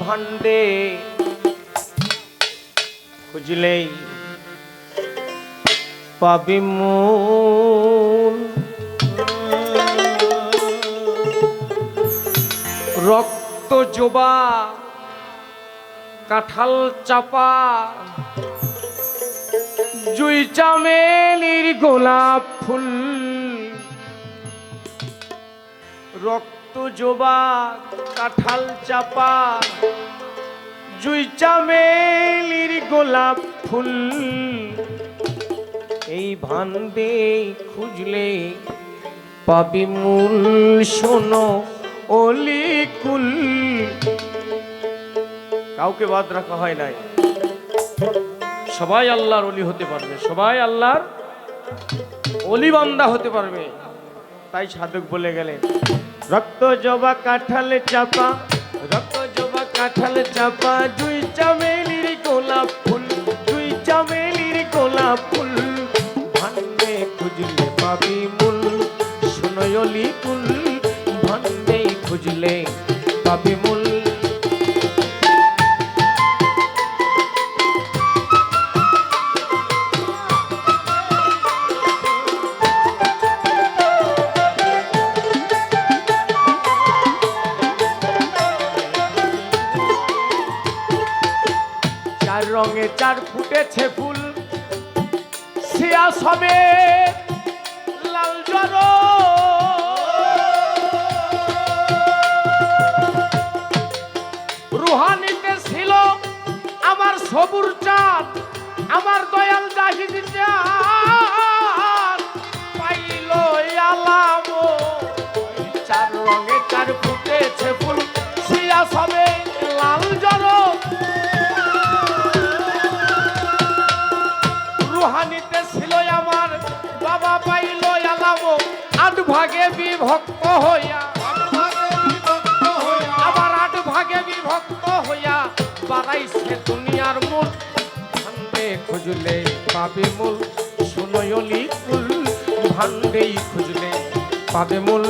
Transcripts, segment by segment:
ভান্ডে খুঁজলেই পাবি মূল। রক্ত জোবা কাঁঠাল চাপা জুই চামেলির গোলাপ ফুল। রক্ত জোবা কাঁঠাল চাপা জুই চামেলির গোলাপ ফুল। এই ভান্ডে খুঁজলে পাবি মূল, শোনো অলি কুল। কাউকে বাদ রাখা হয় নাই। সবাই আল্লাহর অলি হতে পারবে, সবাই আল্লাহর অলি বান্দা হতে পারবে। তাই সাধক বলে গেলেন। রক্ত জবা কাঁঠাল চাপা, রক্ত জবা কাঁঠাল চাপা, দুই চামেলির গোলাপ ফুল, দুই চামেলির গোলাপ ফুল। ভান্ডে খুঁজলে পাবি মূল শুনয়লি কুল ভান্ডে খুঁজলে পাবি মূল চার ফুটেছে ফুল। শিয়া সবে লাল রুহানিতে ছিল আমার সবুর চাঁদ, আমার দয়াল জাহিদ চাঁদ। পাইল আলাম চার রঙে চার ফুটেছে ফুল। শিয়া সবে বিভক্ত হইয়া, আবার আট ভাগে বিভক্ত হইয়া বাড়াইছে দুনিয়ার মূল। ভান্ডে খুঁজলে পাবে মূল শুনয়লি কুল ভান্ডেই খুঁজলে পাবে মূল।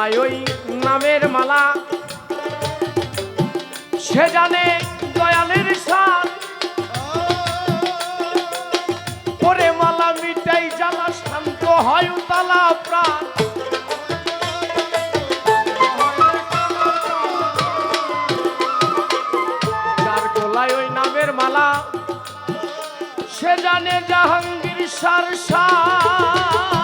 গলায় ওই নামের মালা। সে জানে দয়ালের সার পরে মালা মিটাই জ্বালা, শান্ত হয় উতালা প্রাণ। ওই নামের মালা, সে জানে জাহাঙ্গীর সার সার।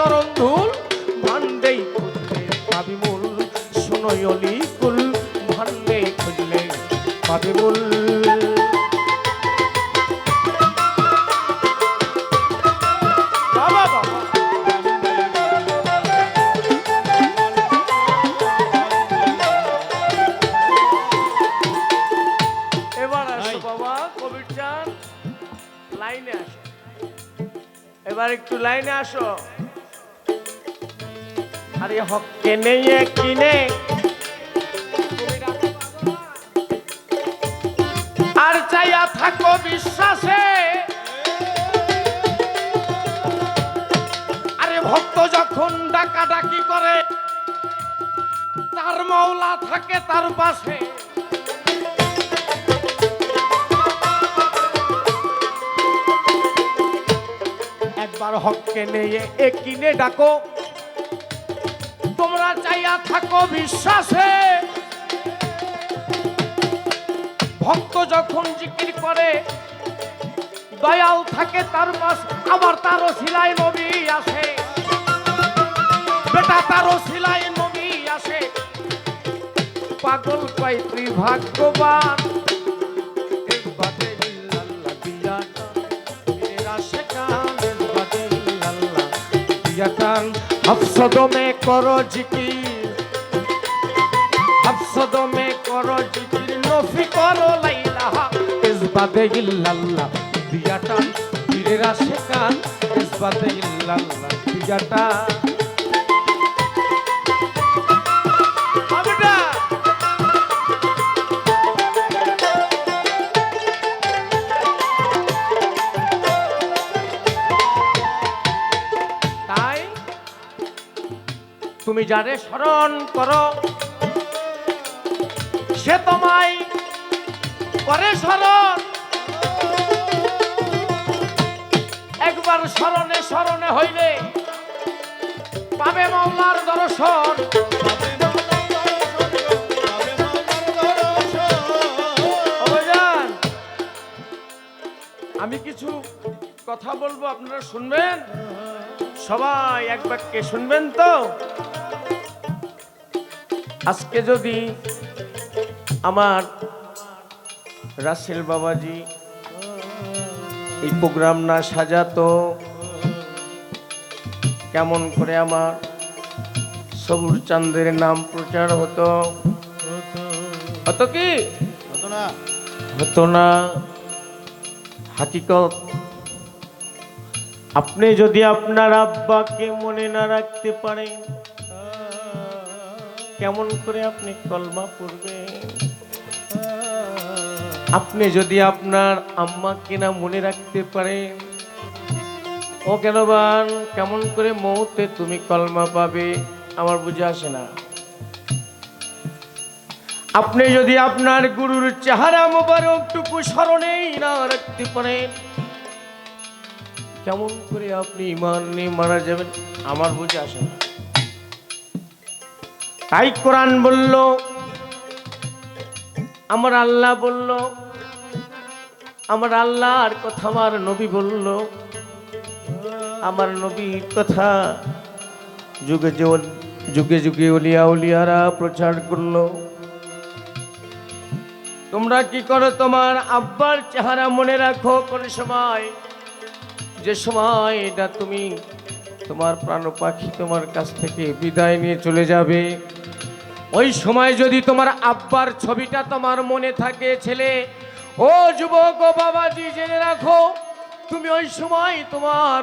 চরণ ধুল ভান্ডেই খুঁজলে পাবি মূল। কুল ভান্ডে খুঁজলে পাবি মূল। বাবা বাবা। এবার আসো বাবা কবির লাইনে আসো। এবার একটু লাইনে আসো। আরে হককে নেই কিনে আর চাইয়া থাকো বিশ্বাসে। আরে ভক্ত যখন ডাকা ডাকি করে, তার মাওলা থাকে তার পাশে। একবার হককে নিয়ে এ কিনে ডাকো। চাইয়া থাকো বিশ্বাসে। ভক্ত যখন জিকির করে, দয়াল থাকে তার পাশ, আবার তারও সিলাই নবী আসে। বেটা তারও সিলাই নবী আসে। পাগল কয়, তুই ভাগ্যবান। হাফসদমে করো জিকির। হাফসদমে করো জিকির নফি করো লাইলাহা। ইসবাতে ইল্লাল্লাহ পীরের ইসবাতে ইল্লাল্লাহ তুমি যারে স্মরণ করো সে তোমায় একবার স্মরণে স্মরণে হইলে পাবে মাওলার দর্শন। আমি কিছু কথা বলব, আপনারা শুনবেন? সবাই এক বাক্যে শুনবেন তো? আজকে যদি আমার রাসেল বাবাজি এই প্রোগ্রাম না সাজাতো। কেমন করে আমার সবুর চাঁদের নাম প্রচার হতো। হতো কি? হতো না। হাকিকত আপনি যদি আপনার আব্বাকে মনে না রাখতে পারেন কেমন করে আপনি কলমা পড়বেন? আপনি যদি আপনার আম্মাকে না মনে রাখতে পারেন, ও কেন বান কেমন করে মৌতে তুমি কলমা পাবে, আমার বুঝে আসে না। আপনি যদি আপনার গুরুর চেহারা মোবারকটুকু স্মরণেই না রাখতে পারেন, কেমন করে আপনি ইমান নিয়ে মারা যাবেন, আমার বুঝে আসে না। তাই কোরআন বলল আমার আল্লাহ বলল, আমার আল্লাহর কথা আমার নবী বলল, আমার নবীর কথা যুগে যুগে যুগে উলিয়া উলিয়ারা প্রচার করল। তোমরা কি করো তোমার আব্বার চেহারা মনে রাখো কোন সময়? যে সময় এটা তুমি তোমার প্রাণ পাখি তোমার কাছ থেকে বিদায় নিয়ে চলে যাবে। ওই সময় যদি তোমার আব্বার ছবিটা তোমার মনে থাকে, ছেলে, ও যুবক, ও বাবাজি, জেনে রাখো, তুমি ওই সময় তোমার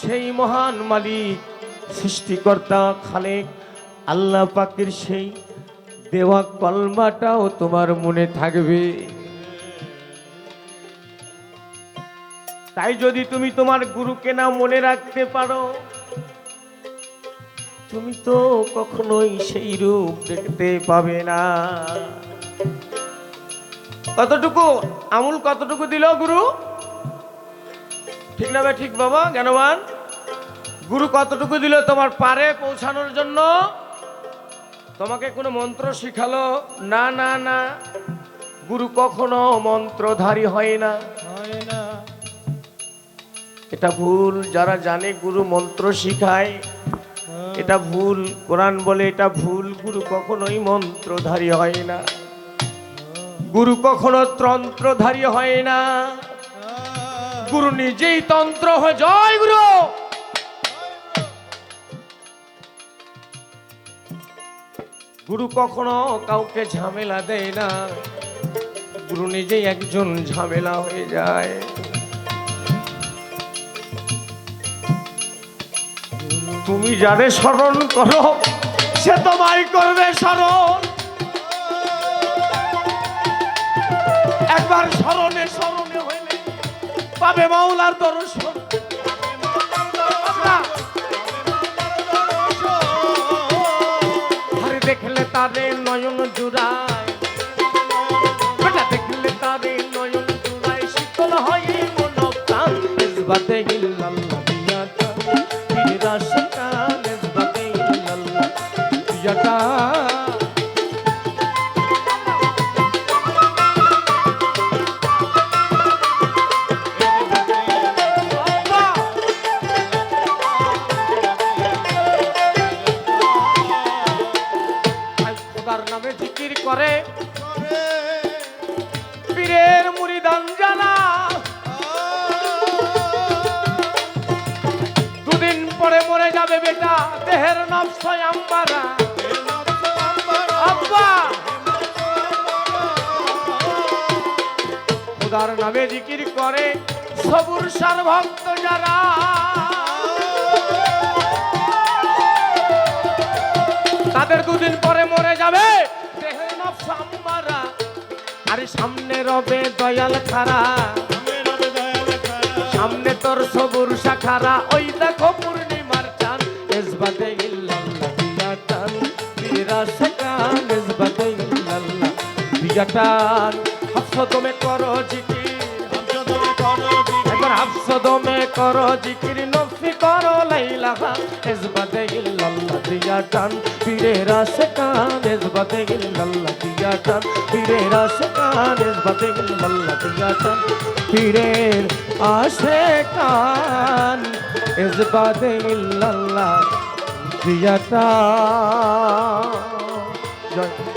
সেই মহান মালিক, সৃষ্টিকর্তা খালেক, আল্লাহ পাকের সেই দেওয়া কলমাটাও তোমার মনে থাকবে। তাই যদি তুমি তোমার গুরুকে না মনে রাখতে পারো তুমি তো কখনোই সেই রূপ দেখতে পাবে না। কতটুকু? আমুল কতটুকু দিল গুরু? ঠিক না ঠিক বাবা জ্ঞানবান। গুরু কতটুকু দিল তোমার পারে পৌঁছানোর জন্য? তোমাকে কোনো মন্ত্র শিখালো? না না না। গুরু কখনো মন্ত্রধারী হয় না। এটা ভুল যারা জানে গুরু মন্ত্র শিখায় এটা ভুল, কোরআন বলে এটা ভুল, গুরু কখনোই মন্ত্রধারী হয় না। গুরু কখনো তন্ত্রধারী হয় না। গুরু নিজেই তন্ত্র হয়ে। জয় গুরু! গুরু কখনো কাউকে ঝামেলা দেয় না। গুরু নিজেই একজন ঝামেলা হয়ে যায়। তুমি যারে স্মরণ করো, সে তোমায় করবে স্মরণ। একবার স্মরণে স্মরণে হইলে পাবে মাওলার দর্শন। দেখলে তারে নয়ন জুড়ায় দেখলে তারে নয়ন জুড়ায়, শীতল হয় মন প্রাণ já tá. খোদার নামে জিকির করে সবুর সার ভক্ত যারা। তাদের দুদিন পরে মরে যাবে। আরে সামনে রবে দয়াল খারা। সামনে তোর সবুর শাখারা, ওই দেখো পূর্ণিমার চান এসবাতে টান বীরা তুমি করো একবার হাফস দমে করো, জিকির নফি করো লাইলাহা এসবাতে ইল্লাল্লাহ দিয়া টান। বীরেরা শেখান এসবাতে ইল্লাল্লাহ দিয়া টান। বীরেরা শেখান এসবাতে ইল্লাল্লাহ দিয়া টান। পীরের আশে কান এজবাদে ইল্লাল্লাহ দিয়াটা জয়।